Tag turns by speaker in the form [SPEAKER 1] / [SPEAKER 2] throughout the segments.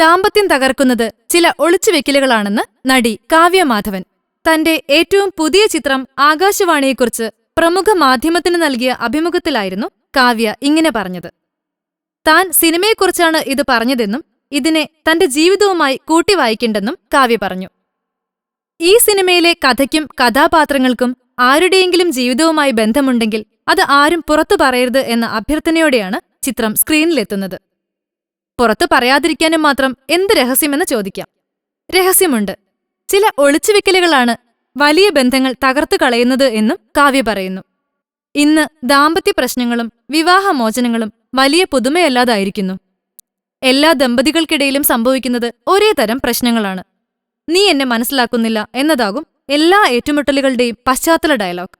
[SPEAKER 1] ദാമ്പത്യം തകർക്കുന്നത് ചില ഒളിച്ചുവെക്കലുകളാണെന്ന് നടി കാവ്യ മാധവൻ. തന്റെ ഏറ്റവും പുതിയ ചിത്രം ആകാശവാണിയെക്കുറിച്ച് പ്രമുഖ മാധ്യമത്തിന് നൽകിയ അഭിമുഖത്തിലായിരുന്നു കാവ്യ ഇങ്ങനെ പറഞ്ഞത്. താൻ സിനിമയെക്കുറിച്ചാണ് ഇത് പറഞ്ഞതെന്നും ഇതിനെ തന്റെ ജീവിതവുമായി കൂട്ടി വായിക്കേണ്ടെന്നും കാവ്യ പറഞ്ഞു. ഈ സിനിമയിലെ കഥയ്ക്കും കഥാപാത്രങ്ങൾക്കും ആരുടെയെങ്കിലും ജീവിതവുമായി ബന്ധമുണ്ടെങ്കിൽ അത് ആരും പുറത്തു പറയരുത് എന്ന അഭ്യർത്ഥനയോടെയാണ് ചിത്രം സ്ക്രീനിലെത്തുന്നത്. പുറത്തു പറയാതിരിക്കാനും മാത്രം എന്ത് രഹസ്യമെന്ന് ചോദിക്കാം. രഹസ്യമുണ്ട്. ചില ഒളിച്ചുവെക്കലുകളാണ് വലിയ ബന്ധങ്ങൾ തകർത്തു കളയുന്നത് എന്നും കാവ്യ പറയുന്നു. ഇന്ന് ദാമ്പത്യ പ്രശ്നങ്ങളും വിവാഹമോചനങ്ങളും വലിയ പുതുമയല്ലാതായിരിക്കുന്നു. എല്ലാ ദമ്പതികൾക്കിടയിലും സംഭവിക്കുന്നത് ഒരേ തരം പ്രശ്നങ്ങളാണ്. നീ എന്നെ മനസ്സിലാക്കുന്നില്ല എന്നതാകും എല്ലാ ഏറ്റുമുട്ടലുകളുടെയും പശ്ചാത്തല ഡയലോഗ്.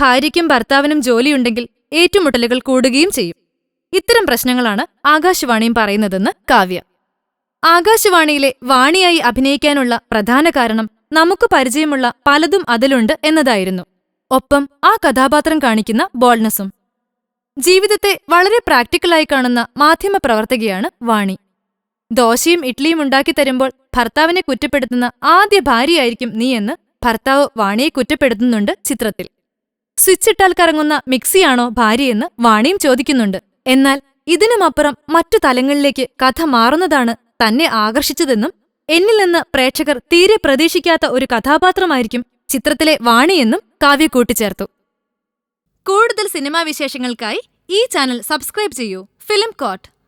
[SPEAKER 1] ഭാര്യയ്ക്കും ഭർത്താവിനും ജോലിയുണ്ടെങ്കിൽ ഏറ്റുമുട്ടലുകൾ കൂടുകയും ചെയ്യും. ഇത്തരം പ്രശ്നങ്ങളാണ് ആകാശവാണിയും പറയുന്നതെന്ന് കാവ്യ. ആകാശവാണിയിലെ വാണിയായി അഭിനയിക്കാനുള്ള പ്രധാന കാരണം നമുക്ക് പരിചയമുള്ള പലതും അതിലുണ്ട് എന്നതായിരുന്നു. ഒപ്പം ആ കഥാപാത്രം കാണിക്കുന്ന ബോൾഡ്നെസ്സും ജീവിതത്തെ വളരെ പ്രാക്ടിക്കലായി കാണുന്ന മാധ്യമപ്രവർത്തകയാണ് വാണി. ദോശയും ഇഡ്ലിയും ഉണ്ടാക്കി തരുമ്പോൾ ഭർത്താവിനെ കുറ്റപ്പെടുത്തുന്ന ആദ്യ ഭാര്യയായിരിക്കും നീയെന്ന് ഭർത്താവ് വാണിയെ കുറ്റപ്പെടുത്തുന്നുണ്ട് ചിത്രത്തിൽ. സ്വിച്ചിട്ടാൽ കറങ്ങുന്ന മിക്സിയാണോ ഭാര്യയെന്ന് വാണിയും ചോദിക്കുന്നുണ്ട്. എന്നാൽ ഇതിനുമപ്പുറം മറ്റു തലങ്ങളിലേക്ക് കഥ മാറുന്നതാണ് തന്നെ ആകർഷിച്ചതെന്നും എന്നിൽ നിന്ന് പ്രേക്ഷകർ തീരെ പ്രതീക്ഷിക്കാത്ത ഒരു കഥാപാത്രമായിരിക്കും ചിത്രത്തിലെ വാണിയെന്നും കാവ്യ കൂട്ടിച്ചേർത്തു. കൂടുതൽ സിനിമാ വിശേഷങ്ങൾക്കായി ഈ ചാനൽ സബ്സ്ക്രൈബ് ചെയ്യൂ. Film coat.